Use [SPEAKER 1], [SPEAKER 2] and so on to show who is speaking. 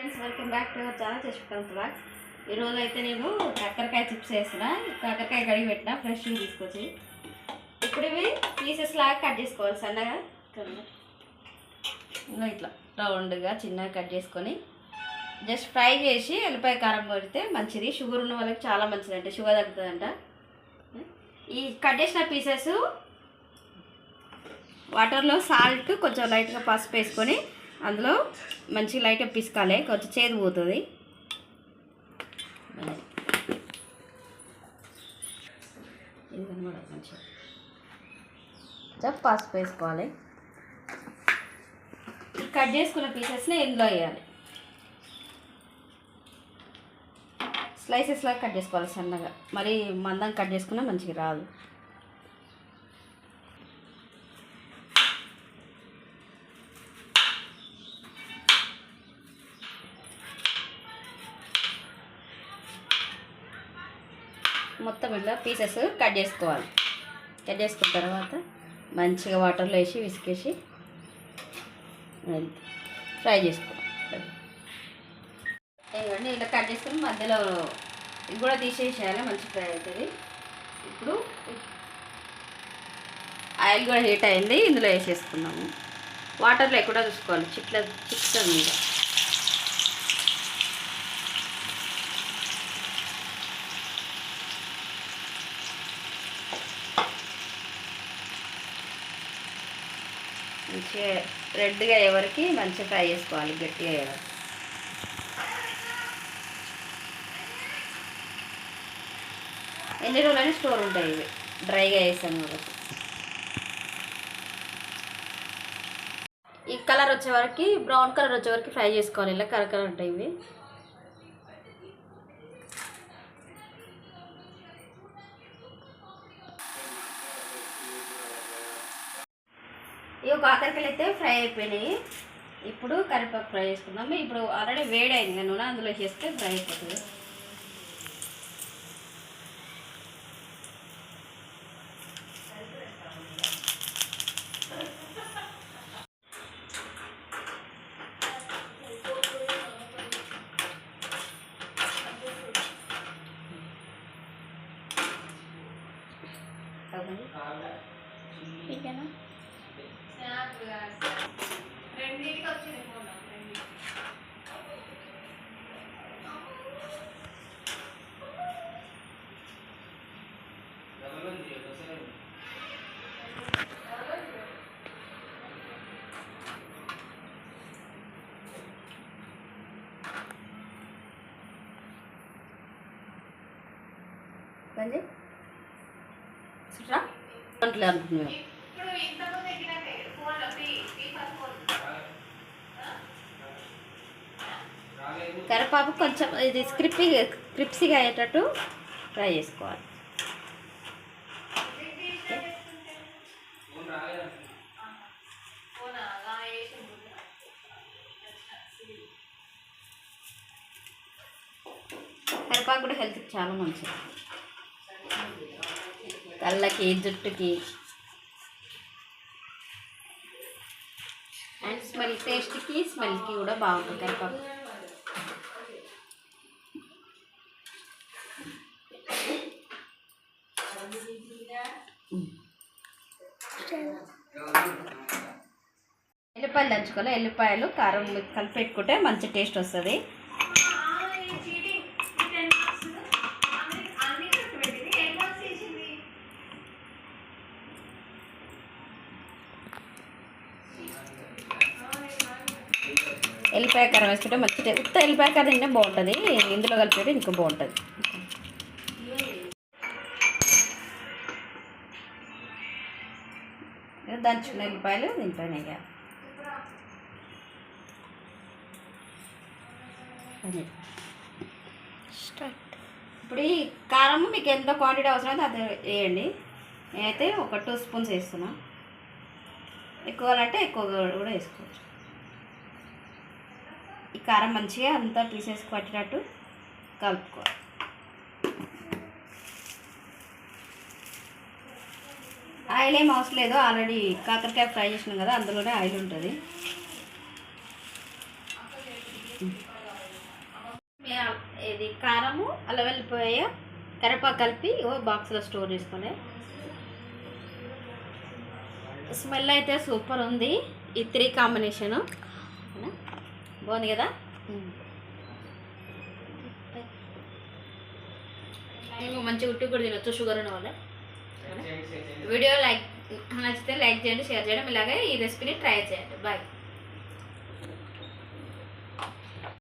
[SPEAKER 1] Friends welcome back to చాలా చేసుకుంటాం blogs ఈరోజు అయితే నేను కాకరకాయ చిప్స్ వేసిన కాకరకాయ కడిగి పెట్టిన ఫ్రెష్గా తీసుకొచ్చి. ఇప్పుడు ఇవి పీసెస్ లాగా కట్ చేసుకోవాలి సన్నగా. ఇంకా ఇట్లా రౌండ్గా చిన్నగా కట్ చేసుకొని జస్ట్ ఫ్రై చేసి ఎల్లిపాయ కారం పెడితే మంచిది. షుగర్ ఉన్న వాళ్ళకి చాలా మంచిది అంటే షుగర్ తగ్గుతుందంట. ఈ కట్ చేసిన పీసెస్ వాటర్లో సాల్ట్ కొంచెం లైట్గా పసుపు వేసుకొని అందులో మంచి లైట్గా పిసకాలి కొంచెం చేదు పోతుంది. ఇది మంచిగా పసుపు వేసుకోవాలి. కట్ చేసుకున్న పీసెస్ని ఇందులో వేయాలి. స్లైసెస్లా కట్ చేసుకోవాలి సన్నగా. మరి మందం కట్ చేసుకున్నా మంచిగా రాదు. మొత్తం ఇలా పీసెస్ కట్ చేసుకోవాలి. కట్ చేసుకున్న తర్వాత మంచిగా వాటర్లో వేసి విసికేసి ఫ్రై చేసుకోవాలి ఇవ్వండి ఇలా కట్ చేసుకుని మధ్యలో ఇది కూడా తీసేసేయాలి మంచి ఫ్రై అవుతుంది. ఇప్పుడు ఆయిల్ కూడా హీట్ అయింది ఇందులో వేసేసుకున్నాము. వాటర్లో కూడా చూసుకోవాలి చిట్ల చిట్ల మీద. మంచిగా రెడ్గా అయ్యేవరకు మంచిగా ఫ్రై చేసుకోవాలి గట్టిగా అయ్యేవరకు ఎన్ని రోజులని స్టోర్ ఉంటాయి ఇవి. డ్రైగా వేసాను కాబట్టి ఈ కలర్ వచ్చే వరకు బ్రౌన్ కలర్ వచ్చే వరకు ఫ్రై చేసుకోవాలి. ఇలా కలర్ కలర్ ఉంటాయి ఇవి. ఇవి కాకరకాయలు అయితే ఫ్రై అయిపోయినాయి. ఇప్పుడు కరివేపాకు ఫ్రై చేసుకుందాము. ఇప్పుడు ఆల్రెడీ వేడి అయింది నూనె అందులో చేస్తే ఫ్రై అయిపోతుంది. ఓకేనా? పంజి సుట్రా అంటలే అనుకున్నాను కరివేపాకు కొంచెం ఇది స్క్రిప్పి క్రిప్సీగా అయ్యేటట్టు ఫ్రై చేసుకోవాలి. కరివేపాకు కూడా హెల్త్కి చాలా మంచిది. కళ్ళకి జుట్టుకి. అండ్ స్మెల్ టేస్ట్కి స్మెల్కి కూడా బాగుంటుంది కరివేపాకు. ఎల్లిపాయలు దంచుకోవాలి. ఎల్లిపాయలు కారం కలిపి పెట్టుకుంటే మంచి టేస్ట్ వస్తుంది. ఎల్లిపాయ కారం వేసుకుంటే మంచి ఉత్త ఎల్లిపాయ కారం తింటే బాగుంటుంది. ఇందులో కలిపి ఇంకా బాగుంటుంది. ఎల్లిపాయలు దీంట్లోనే ఇక అది. ఇప్పుడు ఈ కారం మీకు ఎంత క్వాంటిటీ అవసరమైతే అది వేయండి. నేనైతే ఒక టూ స్పూన్స్ వేస్తున్నా. ఎక్కువ అంటే ఎక్కువ కూడా వేసుకోవచ్చు. ఈ కారం మంచిగా అంతా పీసెస్ పట్టినట్టు కలుపుకోవాలి. ఆయిల్ ఏం అవసరం లేదు. ఆల్రెడీ కాకరకాయ ఫ్రై చేసినాం కదా అందులోనే ఆయిల్ ఉంటుంది. ఇది కారము అలా వెళ్ళిపోయా కరివేపాకు కలిపి ఓ బాక్స్లో స్టోర్ చేసుకునే. స్మెల్ అయితే సూపర్ ఉంది. ఈ త్రీ కాంబినేషను? బాగుంది కదా? ఇంకా మంచి ఉట్టు కూడా తినొచ్చు షుగర్ ఉన్న వల్ల వీడియో లైక్ నచ్చితే లైక్ చేయండి షేర్ చేయడం ఇలాగే ఈ రెసిపీని ట్రై చేయండి. బాయ్.